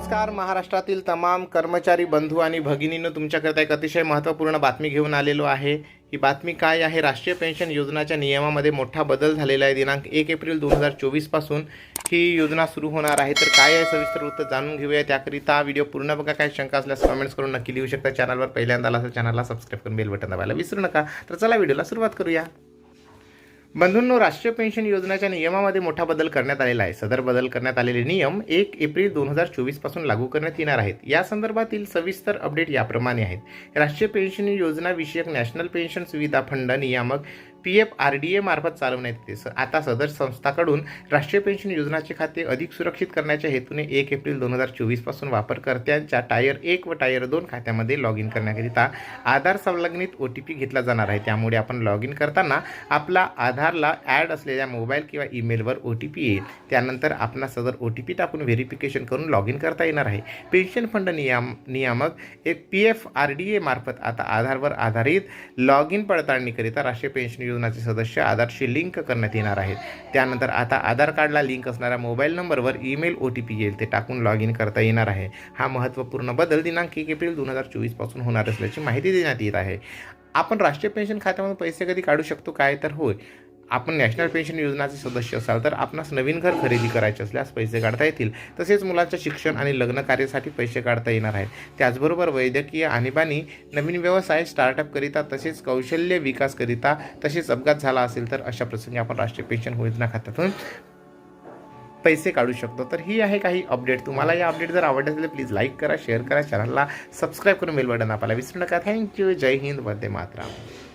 नमस्कार. महाराष्ट्रातील तमाम कर्मचारी बंधू आणि भगिनीनं तुमच्याकरता एक अतिशय महत्त्वपूर्ण बातमी घेऊन आलेलो आहे. ही बातमी काय आहे? राष्ट्रीय पेन्शन योजनाच्या नियमामध्ये मोठा बदल झालेला आहे. दिनांक एक एप्रिल दोन हजार चोवीसपासून ही योजना सुरू होणार आहे. तर काय आहे? सविस्तर वृत्त जाणून घेऊया. त्याकरिता व्हिडिओ पूर्ण बघा. काय शंका असल्यास कमेंट्स करून नक्की लिहू शकता. चॅनलवर पहिल्यांदा आला असेल चॅनलला सबस्क्राईब करून बेल बटन दाबायला विसरू नका. तर चला व्हिडिओला सुरुवात करूया. बंधूंनो राष्ट्रीय पेन्शन योजनेच्या नियमामध्ये मोठा बदल करण्यात आलेला आहे. सदर बदल करण्यात आलेले नियम एक एप्रिल दोन हजार चोवीसपासून लागू करण्यात येणार आहेत. या संदर्भातील सविस्तर अपडेट याप्रमाणे आहेत. राष्ट्रीय पेन्शन योजना विषयक नॅशनल पेन्शन सुविधा फंड नियामक P F R D A मार्फत चालवण्यात येते. स- आता सदर संस्थाकडून राष्ट्रीय पेन्शन योजनाचे खाते अधिक सुरक्षित करण्याच्या हेतूने एक एप्रिल दोन हजार चोवीसपासून वापरकर्त्यांच्या टायर एक व टायर दोन खात्यामध्ये लॉग इन करण्याकरिता आधार संलग्नित ओ टी पी घेतला जाणार आहे. त्यामुळे आपण लॉग इन करताना आपला आधारला ॲड असलेल्या मोबाईल किंवा ईमेलवर ओ टी पी येईल. त्यानंतर आपला सदर ओ टी पी टाकून व्हेरिफिकेशन करून लॉग इन करता येणार आहे. पेन्शन फंड नियाम नियामक एक P F R D A मार्फत आता आधारवर आधारित लॉग इन पडताळणीकरिता राष्ट्रीय पेन्शन योजनाचे सदस्य आधारशी लिंक करण्यात येणार आहेत. त्यानंतर आता आधार कार्डला लिंक असणाऱ्या मोबाईल नंबरवर ईमेल ओ टी पी येईल. ते टाकून लॉग इन करता येणार आहे. हा महत्त्वपूर्ण बदल दिनांक एक एप्रिल दोन हजार चोवीसपासून होणार असल्याची माहिती देण्यात येत आहे. आपण राष्ट्रीय पेन्शन खात्यामधून पैसे कधी काढू शकतो? काय? तर होय. आपण नॅशनल पेन्शन योजनाचे सदस्य असाल तर आपणास नवीन घर खरेदी करायचे असल्यास पैसे काढता येतील. तसेच मुलांच्या शिक्षण आणि लग्न कार्यासाठी पैसे काढता येणार आहेत. त्याचबरोबर वैद्यकीय आणीबाणी नवीन व्यवसाय स्टार्टअपकरिता तसेच कौशल्य विकासकरिता तसेच अपघात झाला असेल तर अशा प्रसंगी आपण राष्ट्रीय पेन्शन योजना खात्यातून पैसे काढू शकतो. तर ही आहे काही अपडेट तुम्हाला या अपडेट जर आवडले असेल तर प्लीज लाईक करा शेअर करा चॅनलला सबस्क्राईब करून बेल बटन आपल्याला विसरू नका. थँक्यू जय हिंद. वंदे मातरम.